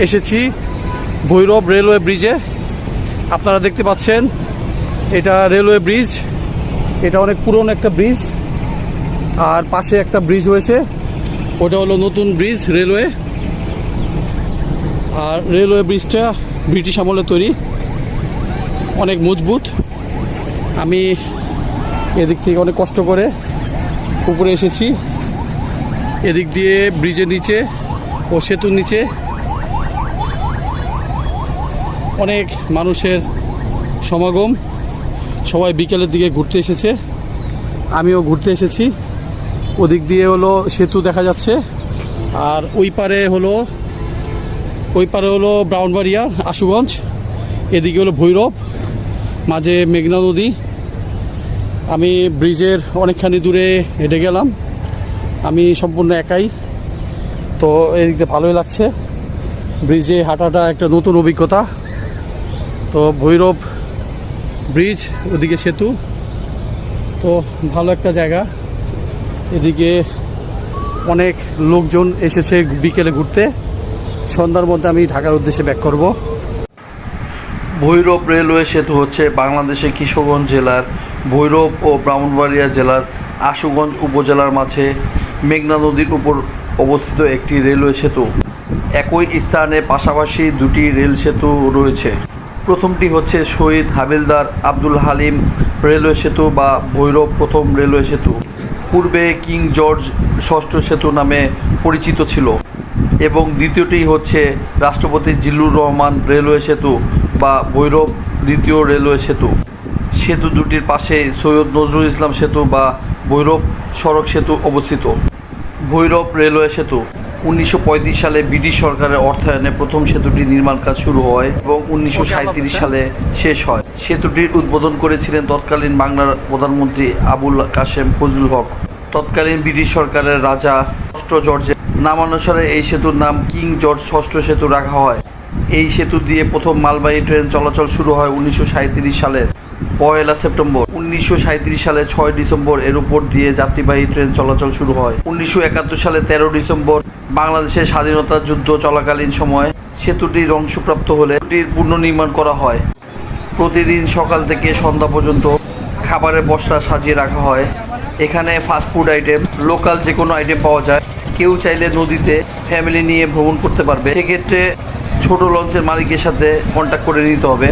এসেছি ভৈরব রেলওয়ে ব্রিজে। আপনারা দেখতে পাচ্ছেন, এটা রেলওয়ে ব্রিজ। এটা অনেক পুরনো একটা ব্রিজ, আর পাশে একটা ব্রিজ হয়েছে। ওটা হলো নতুন ব্রিজ রেলওয়ে। আর রেলওয়ে ব্রিজটা ব্রিটিশ আমলে তৈরি। অনেক মজবুত। আমি এদিক থেকে অনেক কষ্ট করে উপরে এসেছি। এদিক দিয়ে ব্রিজের নিচে ও সেতুর নিচে অনেক মানুষের সমাগম। সবাই বিকেলের দিকে ঘুরতে এসেছে। আমিও ঘুরতে এসেছি। ওদিক দিয়ে হলো সেতু দেখা যাচ্ছে। আর ওই পারে হলো, ওই পারে হলো ব্রাউনবাড়িয়া, আশুগঞ্জ। এদিকে হলো ভৈরব, মাঝে মেঘনা নদী। আমি ব্রিজের অনেকখানি দূরে হেঁটে গেলাম। আমি সম্পূর্ণ একাই। তো এদিক ভালোই লাগছে। ব্রিজে হাঁটাটা একটা নতুন অভিজ্ঞতা। তো ভৈরব ব্রিজ, ওদিকে সেতু। তো ভালো একটা জায়গা। এদিকে অনেক লোকজন এসেছে বিকেলে ঘুরতে। সন্ধ্যার মধ্যে আমি ঢাকার উদ্দেশ্যে ব্যাক করব। ভৈরব রেলওয়ে সেতু হচ্ছে বাংলাদেশের কিশোরগঞ্জ জেলার, ভৈরব ও ব্রাহ্মণবাড়িয়া জেলার আশুগঞ্জ উপজেলার মাঝে মেঘনা নদীর উপর অবস্থিত একটি রেলওয়ে সেতু। একই স্থানে পাশাপাশি দুটি রেল সেতু রয়েছে। প্রথমটি হচ্ছে শহীদ হাবিলদার আব্দুল হালিম রেলওয়ে সেতু বা ভৈরব প্রথম রেলওয়ে সেতু। পূর্বে কিং জর্জ ষষ্ঠ সেতু নামে পরিচিত ছিল এবং দ্বিতীয়টি হচ্ছে রাষ্ট্রপতি জিল্লুর রহমান রেলওয়ে সেতু বা ভৈরব দ্বিতীয় রেলওয়ে সেতু। সেতু দুটির পাশে সৈয়দ নজরুল ইসলাম সেতু বা ভৈরব সড়ক সেতু অবস্থিত। ভৈরব রেলওয়ে সেতু উনিশশো পঁয়ত্রিশ সালে ব্রিটিশ সরকারের অর্থায়নে প্রথম সেতুটি নির্মাণ কাজ শুরু হয় এবং উনিশশো সাঁইত্রিশ সালে শেষ হয়। সেতুটির উদ্বোধন করেছিলেন তৎকালীন বাংলার প্রধানমন্ত্রী আবুল কাশেম ফজলুল হক। তৎকালীন ব্রিটিশ সরকারের রাজা ষষ্ঠ জর্জের নামানুসারে এই সেতুর নাম কিং জর্জ ষষ্ঠ সেতু রাখা হয়। এই সেতু দিয়ে প্রথম মালবাহী ট্রেন চলাচল শুরু হয় উনিশশো সালের। পয়লা সেপ্টেম্বর, উনিশশো সাঁইত্রিশ সালে ছয় ডিসেম্বর এর উপর দিয়ে যাত্রীবাহী ট্রেন চলাচল শুরু হয়। উনিশশো একাত্তর সালে তেরো ডিসেম্বর, বাংলাদেশের স্বাধীনতা যুদ্ধ চলাকালীন সময়ে সেতুটি ধ্বংসপ্রাপ্ত হলে সেতুটির পুনর্নির্মাণ করা হয়। প্রতিদিন সকাল থেকে সন্ধ্যা পর্যন্ত খাবারের বস্তা সাজিয়ে রাখা হয়। এখানে ফাস্টফুড আইটেম লোকাল যে কোনো আইটেম পাওয়া যায়। কেউ চাইলে নদীতে ফ্যামিলি নিয়ে ভ্রমণ করতে পারবে। সেক্ষেত্রে ছোট লঞ্চের মালিকের সাথে কন্ট্যাক্ট করে নিতে হবে।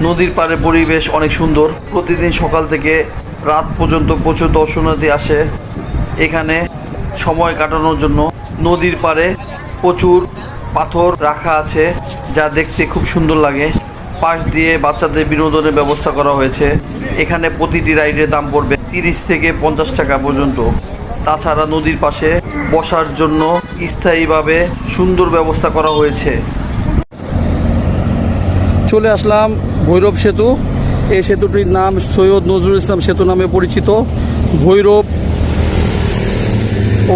নদীর পাড়ে পরিবেশ অনেক সুন্দর। প্রতিদিন সকাল থেকে রাত পর্যন্ত প্রচুর দর্শনার্থী আসে এখানে সময় কাটানোর জন্য। নদীর পাড়ে প্রচুর পাথর রাখা আছে যা দেখতে খুব সুন্দর লাগে। পাশ দিয়ে বাচ্চাদের বিনোদনের ব্যবস্থা করা হয়েছে। এখানে প্রতিটি রাইডের দাম পড়বে তিরিশ থেকে পঞ্চাশ টাকা পর্যন্ত। তাছাড়া নদীর পাশে বসার জন্য স্থায়ীভাবে সুন্দর ব্যবস্থা করা হয়েছে। চলে আসলাম ভৈরব সেতু। এই সেতুটির নাম সৈয়দ নজরুল ইসলাম সেতু নামে পরিচিত। ভৈরব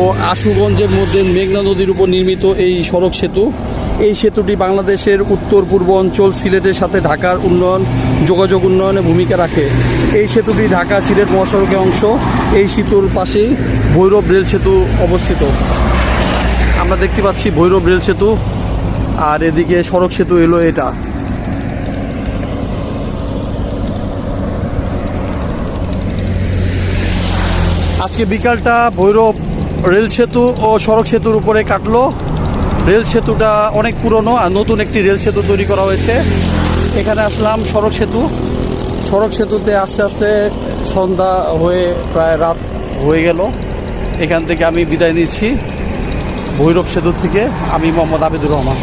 ও আশুগঞ্জের মধ্যে মেঘনা নদীর উপর নির্মিত এই সড়ক সেতু। এই সেতুটি বাংলাদেশের উত্তর, পূর্ব অঞ্চল, সিলেটের সাথে ঢাকার উন্নয়ন, যোগাযোগ উন্নয়নে ভূমিকা রাখে। এই সেতুটি ঢাকা সিলেট মহাসড়কের অংশ। এই সেতুর পাশেই ভৈরব রেল সেতু অবস্থিত। আমরা দেখতে পাচ্ছি ভৈরব রেল সেতু। আর এদিকে সড়ক সেতু এলো এটা। আজকে বিকালটা ভৈরব রেল সেতু ও সড়ক সেতুর উপরে কাটলো। রেল সেতুটা অনেক পুরনো আর নতুন একটি রেল সেতু তৈরি করা হয়েছে। এখানে আসলাম সড়ক সেতু। সড়ক সেতুতে আস্তে আস্তে সন্ধ্যা হয়ে প্রায় রাত হয়ে গেল। এখান থেকে আমি বিদায় নিচ্ছি ভৈরব সেতু থেকে। আমি মোহাম্মদ আবিদুর রহমান।